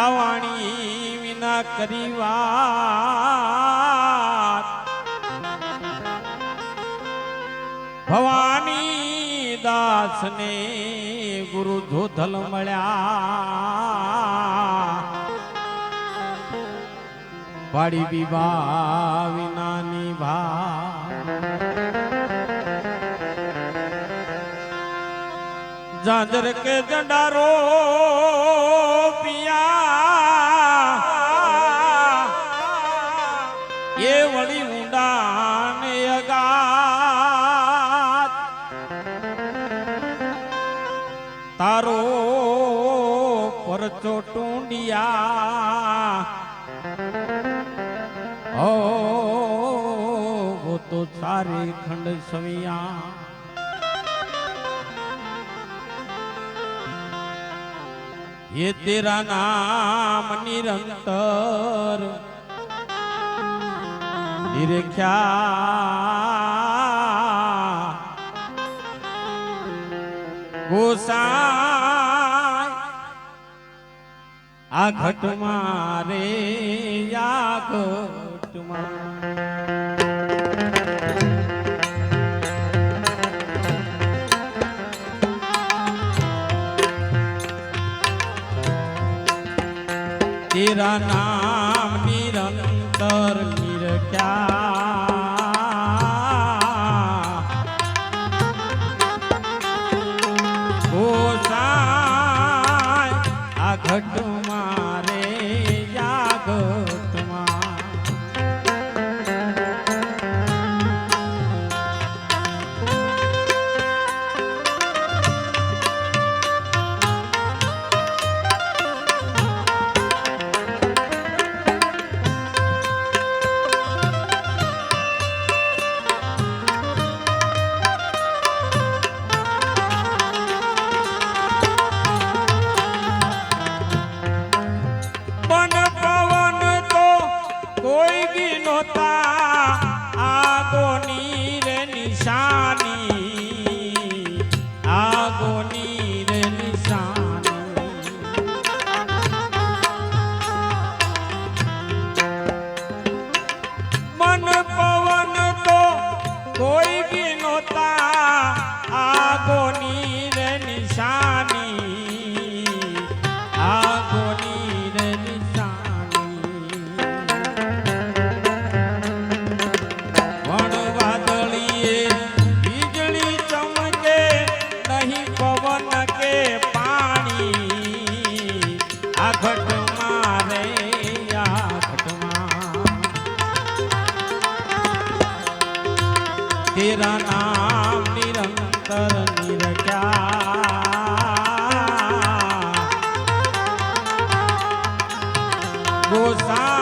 આવાણી વિના કરી વાત. ભવાની દાસને ગુરુ ધોધલ મળ્યા. પાડી વિવાહ વિનાની ભા જાજર કે જંડારો એ વળી ઊંડા ને અગાત તારો પરચો ટુંડિયા ઓ વો તો સારે ખંડ સવિયા ये तेरा नाम निरंतर ઈરખ્યા ગોસાઈ આ ઘટમાં રે આ ઘટમાં તેરા નામ નિરંતર ઘટમાં Gozar.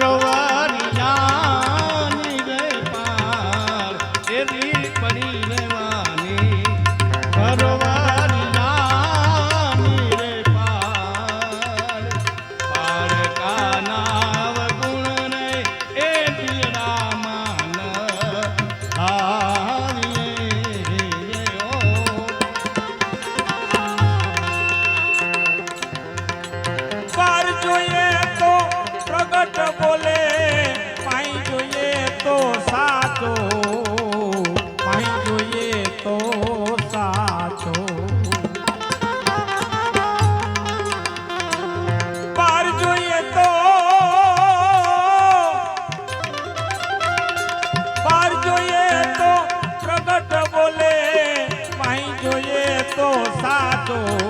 Karawa. Oh.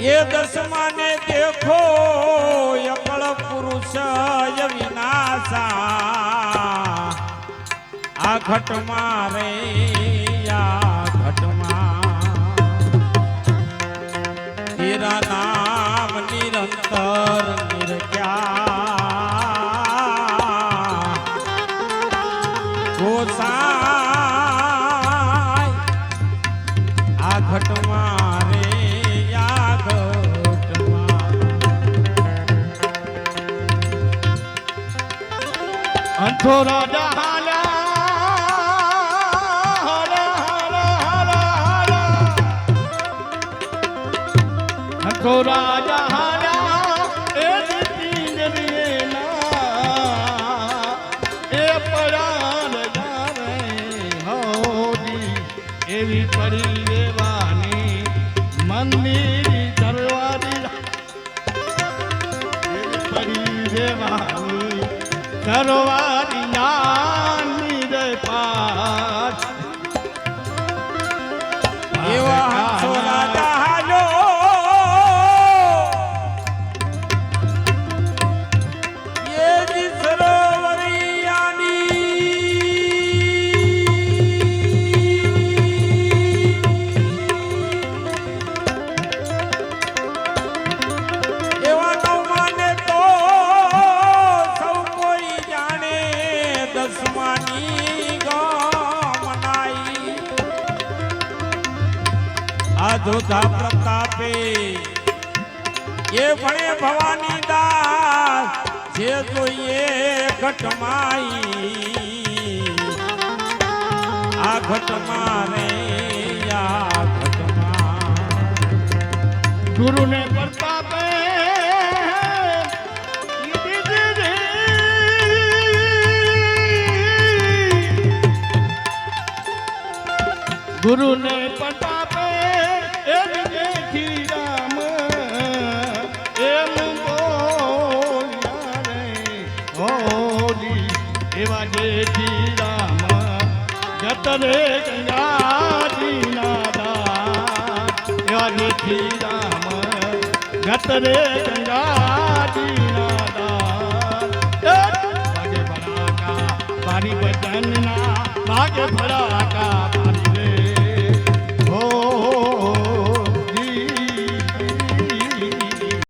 એ દસમાને દેખો અકળ પુરુષ વિનાશા. આ ઘટમાં રે આ ઘટમાં તેરા નામ નિરંતર નિરખ્યા. ગોસાઈ ઘટમાં હાલા અંથો રાજા હાલા એ એ પરાન જાવે હોજી એવી પડી દેવાની મંદિર દરવાજી પડી દેવાની કરવાની ધોધા પ્રતાપે એ ભણે ભવાની દાસ, જે જોઈએ ઘટમાઈ. આ ઘટમાં રે આ ઘટમાં. ગુરુને પ્રતાપે ગુરુને પ્રતાપે જત રે ગંગાજી નાદા એવા જેઠી રામ જત રે ગંગાજી નાદા ભાગે ભરાકા બારી બચનના ભાગે ભડાકા.